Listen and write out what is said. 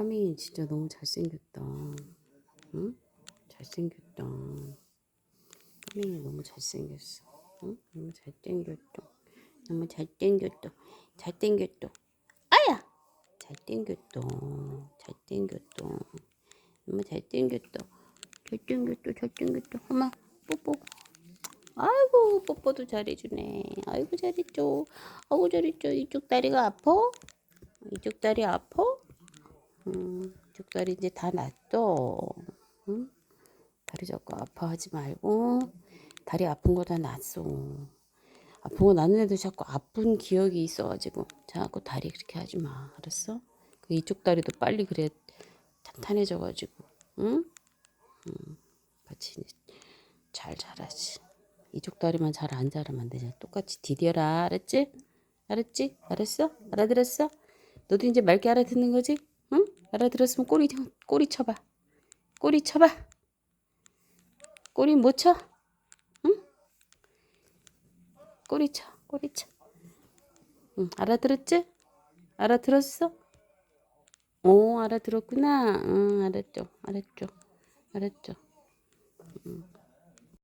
까맹이 진짜 너무 잘생겼다. 응? 잘생겼다. 까맹이 너무 잘생겼어. 응? 너무 잘생겼다. 너무 잘생겼다. 잘생겼다. 아야! 잘생겼다. 잘생겼다. 너무 잘생겼다. 잘생겼다. 잘생겼다. 엄마 뽀뽀. 아이고 뽀뽀도 잘해주네. 아이고 잘했죠. 아이고 잘했죠. 이쪽 다리가 아파? 이쪽 다리 아파? 음, 이쪽 다리 이제 다 낫어. 응? 다리 자꾸 아파하지 말고 다리 아픈 거 다 낫어. 아픈 거 낫는데도 자꾸 아픈 기억이 있어가지고 자꾸 다리 그렇게 하지 마. 알았어? 그 이쪽 다리도 빨리 그래 탄탄해져가지고 응? 응. 같이 잘 자라지. 이쪽 다리만 잘 안 자라면 안 되잖아. 똑같이 디뎌라. 알았지? 알았지? 알았어? 알아들었어? 너도 이제 맑게 알아듣는 거지? 응? 알아들었으면 꼬리 꼬리 쳐봐. 꼬리 쳐봐. 꼬리 못 쳐? 응? 꼬리 쳐. 꼬리 쳐. 응, 알아들었지? 알아들었어? 오, 알아들었구나. 응, 알았죠. 알았죠. 알았죠. 응.